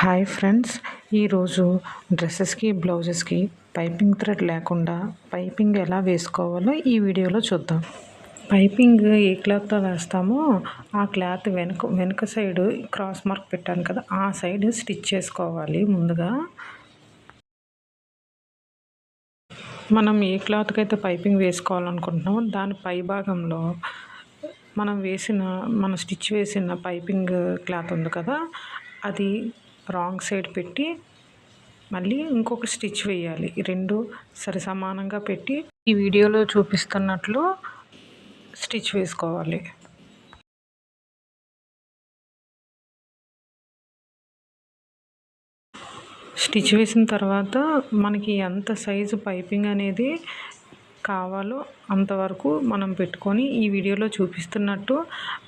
Hi friends. ఈరోజు డ్రెస్సెస్కి బ్లౌజెస్కి పైపింగ్ థ్రెడ్ లేకుండా పైపింగ్ ఎలా వేసుకోవాలో ఈ వీడియోలో చూద్దాం. పైపింగ్ ఏ క్లాత్తో వేస్తామో ఆ క్లాత్ వెనుక వెనుక సైడ్ క్రాస్ మార్క్ పెట్టాను కదా ఆ సైడ్ స్టిచ్ చేసుకోవాలి ముందుగా. మనం ఏ క్లాత్కి అయితే పైపింగ్ వేసుకోవాలనుకుంటున్నామో దాని పై భాగంలో మనం వేసిన మన స్టిచ్ వేసిన పైపింగ్ క్లాత్ ఉంది కదా అది రాంగ్ సైడ్ పెట్టి మళ్ళీ ఇంకొక స్టిచ్ వేయాలి. రెండు సరిసమానంగా పెట్టి ఈ వీడియోలో చూపిస్తున్నట్లు స్టిచ్ వేసుకోవాలి. స్టిచ్ వేసిన తర్వాత మనకి ఎంత సైజు పైపింగ్ అనేది కావాలో అంతవరకు మనం పెట్టుకొని ఈ వీడియోలో చూపిస్తున్నట్టు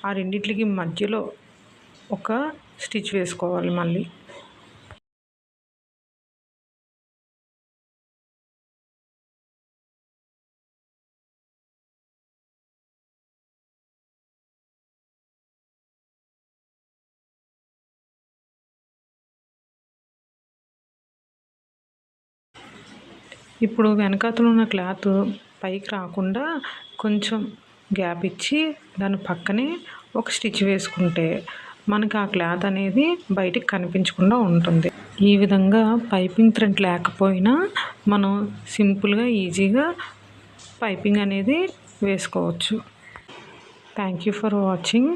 ఆ రెండిట్లకి మధ్యలో ఒక స్టిచ్ వేసుకోవాలి మళ్ళీ. ఇప్పుడు వెనకాతలు ఉన్న క్లాత్ పైకి రాకుండా కొంచెం గ్యాప్ ఇచ్చి దాని పక్కనే ఒక స్టిచ్ వేసుకుంటే మనకి ఆ క్లాత్ అనేది బయటికి కనిపించకుండా ఉంటుంది. ఈ విధంగా పైపింగ్ థ్రెడ్ లేకపోయినా మనం సింపుల్గా ఈజీగా పైపింగ్ అనేది వేసుకోవచ్చు. Thank you for watching.